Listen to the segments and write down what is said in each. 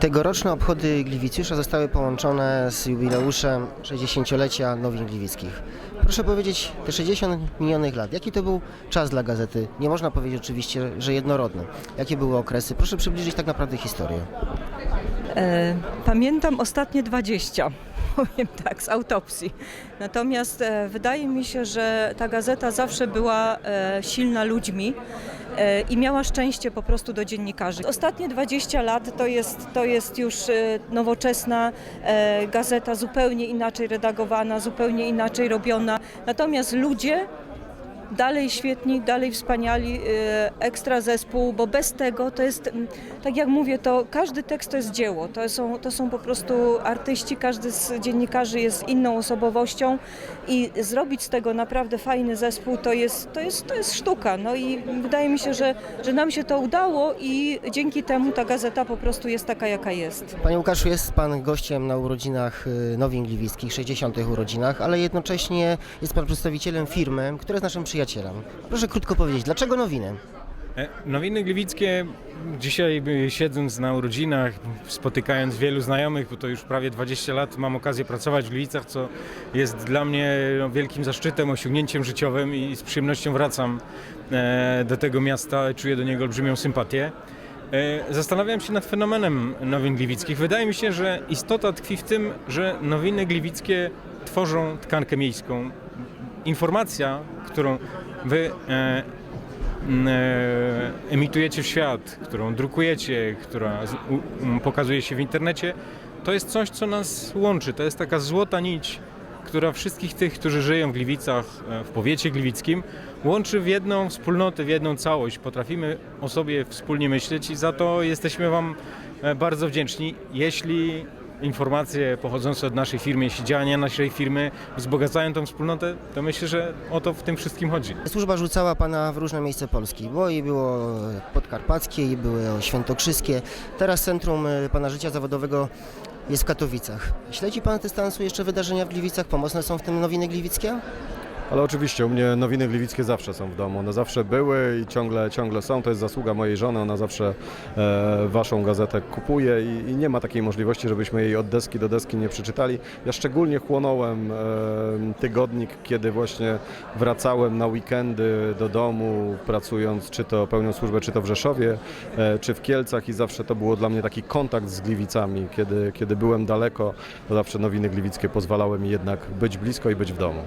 Tegoroczne obchody Gliwicjusza zostały połączone z jubileuszem 60-lecia Nowin Gliwickich. Proszę powiedzieć, te 60 minionych lat, jaki to był czas dla gazety? Nie można powiedzieć oczywiście, że jednorodny. Jakie były okresy? Proszę przybliżyć tak naprawdę historię. E, Pamiętam ostatnie 20, powiem tak, z autopsji. Natomiast e, wydaje mi się, że ta gazeta zawsze była e, silna ludźmi e, i miała szczęście po prostu do dziennikarzy. Ostatnie 20 lat to jest, to jest już nowoczesna gazeta, zupełnie inaczej redagowana, zupełnie inaczej robiona. Natomiast ludzie dalej świetni, dalej wspaniali, e, ekstra zespół, bo bez tego to jest, tak jak mówię, to każdy tekst to jest dzieło, to są, to są po prostu artyści, każdy z dziennikarzy jest inną osobowością i zrobić z tego naprawdę fajny zespół to jest, to jest, to jest sztuka, no i wydaje mi się, że, że nam się to udało i dzięki temu ta gazeta po prostu jest taka, jaka jest. Panie Łukaszu, jest Pan gościem na urodzinach y, Nowin Gliwickich, 60. urodzinach, ale jednocześnie jest Pan przedstawicielem firmy, która jest naszym przyjacielem. Proszę krótko powiedzieć, dlaczego Nowiny? E, Nowiny Gliwickie, dzisiaj y, siedząc na urodzinach, spotykając wielu znajomych, bo to już prawie 20 lat mam okazję pracować w Gliwicach, co jest dla mnie no, wielkim zaszczytem, osiągnięciem życiowym i z przyjemnością wracam e, do tego miasta, czuję do niego olbrzymią sympatię. E, Zastanawiałem się nad fenomenem nowin gliwickich. Wydaje mi się, że istota tkwi w tym, że nowiny gliwickie tworzą tkankę miejską. Informacja, którą wy e, e, emitujecie w świat, którą drukujecie, która pokazuje się w internecie, to jest coś, co nas łączy. To jest taka złota nić, która wszystkich tych, którzy żyją w Gliwicach, e, w powiecie gliwickim, łączy w jedną wspólnotę, w jedną całość. Potrafimy o sobie wspólnie myśleć i za to jesteśmy Wam e, bardzo wdzięczni. Jeśli informacje pochodzące od naszej firmy, działania naszej firmy wzbogacają tą wspólnotę, to myślę, że o to w tym wszystkim chodzi. Służba rzucała Pana w różne miejsca Polski, bo i było podkarpackie, i było świętokrzyskie. Teraz centrum y, Pana życia zawodowego jest w Katowicach. Śledzi Pan dystansu jeszcze wydarzenia w Gliwicach? Pomocne są w tym Nowiny Gliwickie? Ale oczywiście u mnie nowiny gliwickie zawsze są w domu. One zawsze były i ciągle, ciągle są. To jest zasługa mojej żony. Ona zawsze e, waszą gazetę kupuje i, i nie ma takiej możliwości, żebyśmy jej od deski do deski nie przeczytali. Ja szczególnie chłonąłem e, tygodnik, kiedy właśnie wracałem na weekendy do domu, pracując czy to pełnią służbę, czy to w Rzeszowie, e, czy w Kielcach i zawsze to było dla mnie taki kontakt z Gliwicami. Kiedy, kiedy byłem daleko, to zawsze nowiny gliwickie pozwalały mi jednak być blisko i być w domu.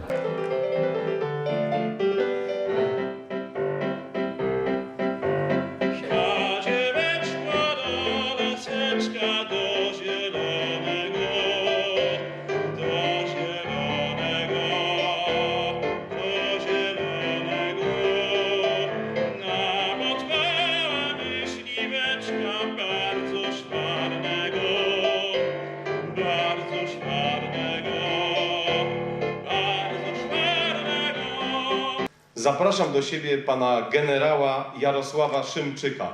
Zapraszam do siebie pana generała Jarosława Szymczyka.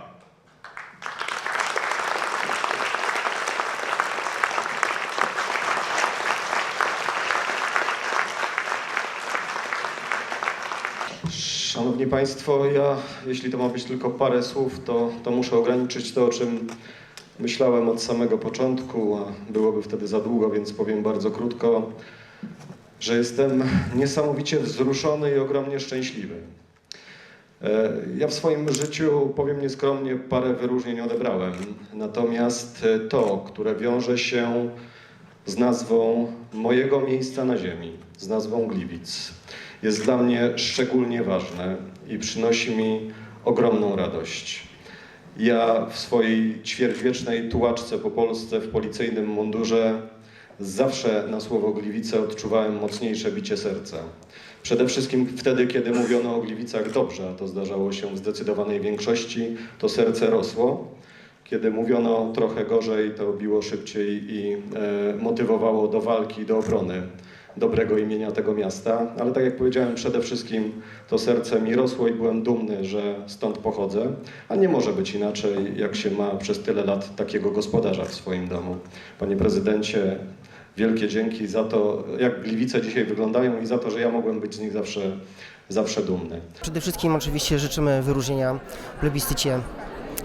Szanowni Państwo, ja, jeśli to ma być tylko parę słów, to, to muszę ograniczyć to, o czym myślałem od samego początku, a byłoby wtedy za długo, więc powiem bardzo krótko, że jestem niesamowicie wzruszony i ogromnie szczęśliwy. E, Ja w swoim życiu, powiem nieskromnie, parę wyróżnień odebrałem. Natomiast e, to, które wiąże się z nazwą mojego miejsca na ziemi, z nazwą Gliwic, jest dla mnie szczególnie ważne i przynosi mi ogromną radość. Ja w swojej ćwierćwiecznej tułaczce po Polsce w policyjnym mundurze zawsze na słowo Gliwice odczuwałem mocniejsze bicie serca. Przede wszystkim wtedy, kiedy mówiono o Gliwicach dobrze, a to zdarzało się w zdecydowanej większości, to serce rosło. Kiedy mówiono trochę gorzej, to biło szybciej i e, motywowało do walki, do obrony dobrego imienia tego miasta. Ale tak jak powiedziałem, przede wszystkim to serce mi rosło i byłem dumny, że stąd pochodzę. A nie może być inaczej, jak się ma przez tyle lat takiego gospodarza w swoim domu. Panie prezydencie, wielkie dzięki za to, jak Gliwice dzisiaj wyglądają i za to, że ja mogłem być z nich zawsze, zawsze dumny. Przede wszystkim oczywiście życzymy wyróżnienia w plebiscycie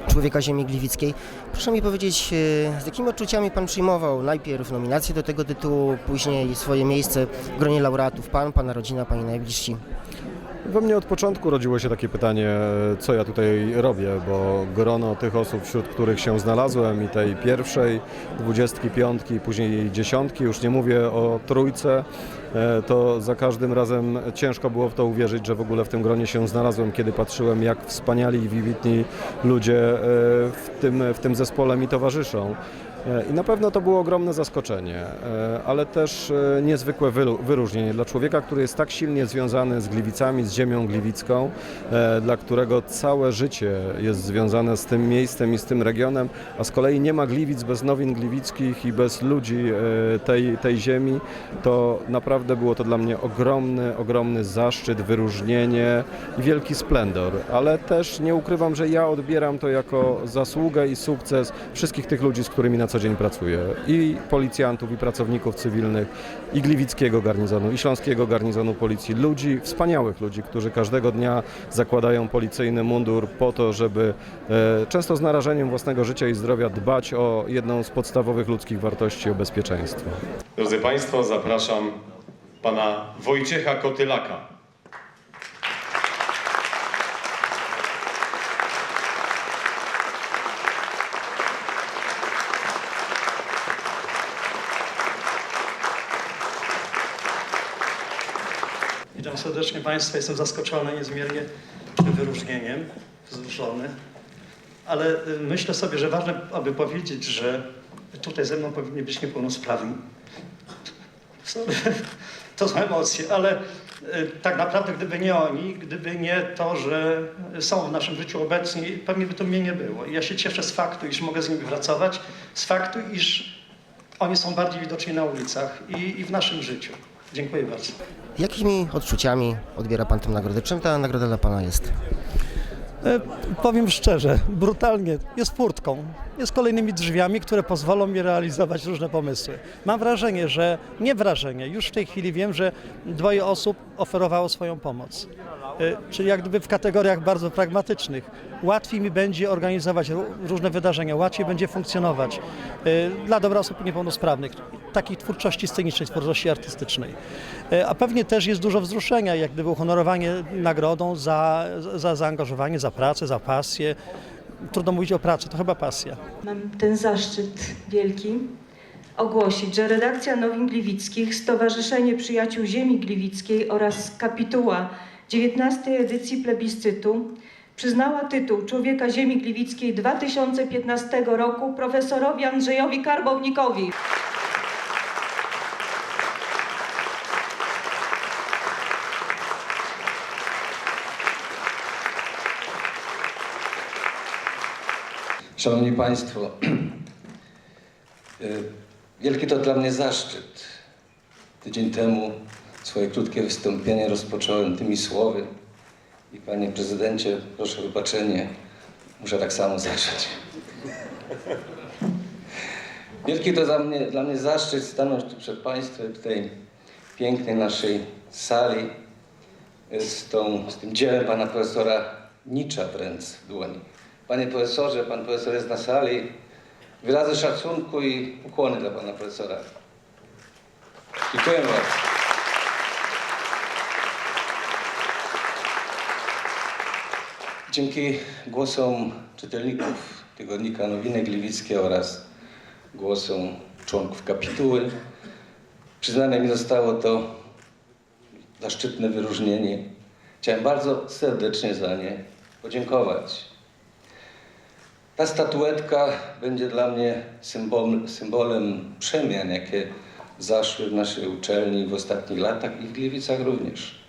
Człowieka Ziemi Gliwickiej. Proszę mi powiedzieć, e, z jakimi odczuciami Pan przyjmował najpierw nominację do tego tytułu, później swoje miejsce w gronie laureatów Pan, Pana rodzina, Pani najbliżsi? We mnie od początku rodziło się takie pytanie, co ja tutaj robię, bo grono tych osób, wśród których się znalazłem i tej pierwszej, dwudziestki, piątki, później dziesiątki, już nie mówię o trójce, e, to za każdym razem ciężko było w to uwierzyć, że w ogóle w tym gronie się znalazłem, kiedy patrzyłem, jak wspaniali i wybitni ludzie e, w tym, w tym zespole mi towarzyszą. I na pewno to było ogromne zaskoczenie, e, ale też e, niezwykłe wyróżnienie dla człowieka, który jest tak silnie związany z Gliwicami, z ziemią gliwicką, e, dla którego całe życie jest związane z tym miejscem i z tym regionem, a z kolei nie ma Gliwic bez Nowin Gliwickich i bez ludzi tej, tej ziemi, to naprawdę było to dla mnie ogromny, ogromny zaszczyt, wyróżnienie i wielki splendor, ale też nie ukrywam, że ja odbieram to jako zasługę i sukces wszystkich tych ludzi, z którymi na co dzień pracuję. I policjantów, i pracowników cywilnych, i Gliwickiego garnizonu, i Śląskiego garnizonu policji. Ludzi, wspaniałych ludzi, którzy każdego dnia zakładają policyjny mundur po to, żeby e, często z narażeniem własnego życia i zdrowia dbać o jedną z podstawowych ludzkich wartości, o bezpieczeństwo. Drodzy Państwo, zapraszam pana Wojciecha Kotylaka. Witam serdecznie Państwa. Jestem zaskoczony niezmiernie tym wyróżnieniem, wzruszony. Ale y, myślę sobie, że ważne, aby powiedzieć, że tutaj ze mną powinni być niepełnosprawni. To są emocje, ale y, tak naprawdę gdyby nie oni, gdyby nie to, że są w naszym życiu obecni, pewnie by to mnie nie było. I ja się cieszę z faktu, iż mogę z nimi pracować, z faktu, iż oni są bardziej widoczni na ulicach i, i w naszym życiu. Dziękuję bardzo. Jakimi odczuciami odbiera Pan tę nagrodę? Czym ta nagroda dla Pana jest? E, Powiem szczerze, brutalnie, jest furtką, jest kolejnymi drzwiami, które pozwolą mi realizować różne pomysły. Mam wrażenie, że, nie wrażenie, już w tej chwili wiem, że dwoje osób oferowało swoją pomoc. E, Czyli jak gdyby w kategoriach bardzo pragmatycznych. Łatwiej mi będzie organizować ró- różne wydarzenia, łatwiej będzie funkcjonować e, dla dobra osób niepełnosprawnych, takiej twórczości scenicznej, twórczości artystycznej. E, A pewnie też jest dużo wzruszenia, jak gdyby uhonorowanie nagrodą za, za zaangażowanie, za pracę, za pasję. Trudno mówić o pracy, to chyba pasja. Mam ten zaszczyt wielki ogłosić, że redakcja Nowin Gliwickich, Stowarzyszenie Przyjaciół Ziemi Gliwickiej oraz kapituła 19 edycji plebiscytu przyznała tytuł Człowieka Ziemi Gliwickiej 2015 roku profesorowi Andrzejowi Karbownikowi. Szanowni Państwo, y, wielki to dla mnie zaszczyt. Tydzień temu swoje krótkie wystąpienie rozpocząłem tymi słowy i Panie Prezydencie, proszę o wybaczenie, muszę tak samo zacząć. Wielki to dla mnie, dla mnie zaszczyt stanąć tu przed Państwem w tej pięknej naszej sali z, tą, z tym dziełem Pana Profesora Nicza wręcz w dłoni. Panie profesorze, pan profesor jest na sali. Wyrazy szacunku i ukłony dla pana profesora. Dziękuję bardzo. Dzięki głosom czytelników tygodnika Nowiny Gliwickie oraz głosom członków kapituły przyznane mi zostało to zaszczytne wyróżnienie. Chciałem bardzo serdecznie za nie podziękować. Ta statuetka będzie dla mnie symbol, symbolem przemian, jakie zaszły w naszej uczelni w ostatnich latach i w Gliwicach również.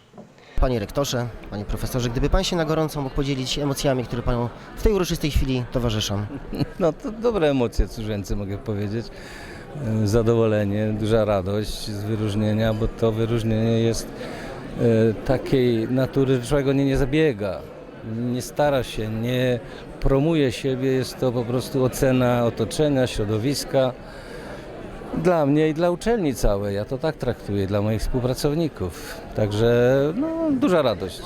Panie rektorze, panie profesorze, gdyby Pan się na gorąco mógł podzielić emocjami, które Panu w tej uroczystej chwili towarzyszą. No to dobre emocje, cóż więcej mogę powiedzieć. e, zadowolenie, duża radość z wyróżnienia, bo to wyróżnienie jest e, takiej natury, że człowiek nie nie zabiega, nie stara się, nie promuje siebie, jest to po prostu ocena otoczenia, środowiska. Dla mnie i dla uczelni całej, ja to tak traktuję, dla moich współpracowników. Także no, duża radość.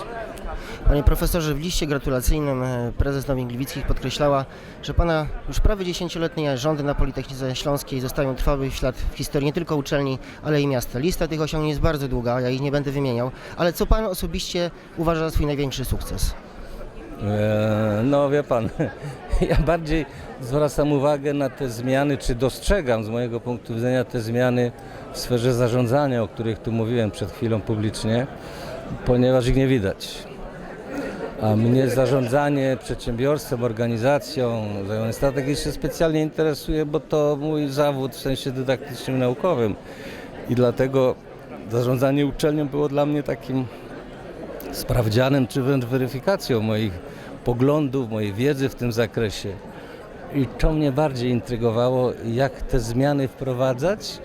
Panie profesorze, w liście gratulacyjnym e, prezes Nowin Gliwickich podkreślała, że pana już prawie dziesięcioletnie rządy na Politechnice Śląskiej zostają trwały w ślad w historii nie tylko uczelni, ale i miasta. Lista tych osiągnięć jest bardzo długa, ja ich nie będę wymieniał, ale co pan osobiście uważa za swój największy sukces? Eee, No wie pan, ja bardziej zwracam uwagę na te zmiany, czy dostrzegam z mojego punktu widzenia te zmiany w sferze zarządzania, o których tu mówiłem przed chwilą publicznie, ponieważ ich nie widać. A mnie zarządzanie przedsiębiorstwem, organizacją, zarządzanie strategiczne specjalnie interesuje, bo to mój zawód w sensie dydaktycznym, naukowym. I dlatego zarządzanie uczelnią było dla mnie takim sprawdzianem czy wręcz weryfikacją moich poglądów, mojej wiedzy w tym zakresie. I to mnie bardziej intrygowało, jak te zmiany wprowadzać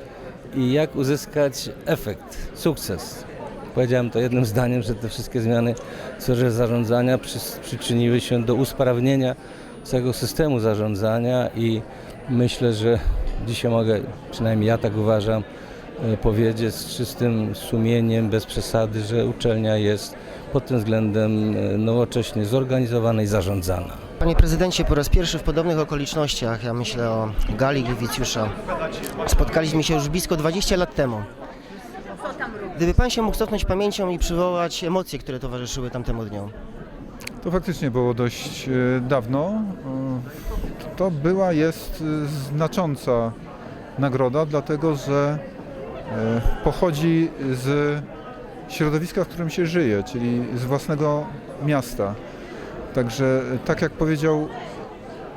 i jak uzyskać efekt, sukces. Powiedziałem to jednym zdaniem, że te wszystkie zmiany w sferze zarządzania przy, przyczyniły się do usprawnienia całego systemu zarządzania i myślę, że dzisiaj mogę, przynajmniej ja tak uważam, powiedzieć z czystym sumieniem, bez przesady, że uczelnia jest pod tym względem e, nowocześnie zorganizowana i zarządzana. Panie prezydencie, po raz pierwszy w podobnych okolicznościach, ja myślę o Gali Gliwicjusza, spotkaliśmy się już blisko 20 lat temu. Gdyby pan się mógł cofnąć pamięcią i przywołać emocje, które towarzyszyły tamtemu dniu. To faktycznie było dość e, dawno. E, To była, jest e, znacząca nagroda, dlatego że e, pochodzi z środowiska, w którym się żyje, czyli z własnego miasta. Także e, tak jak powiedział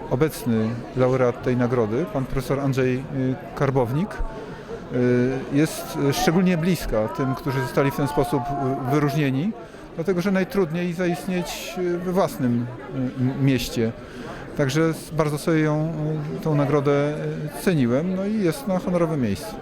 obecny laureat tej nagrody, pan profesor Andrzej e, Karbownik, e, jest e, szczególnie bliska tym, którzy zostali w ten sposób e, wyróżnieni, dlatego że najtrudniej zaistnieć e, we własnym e, mieście. Także bardzo sobie ją, e, tą nagrodę e, ceniłem, no i jest na honorowym miejscu.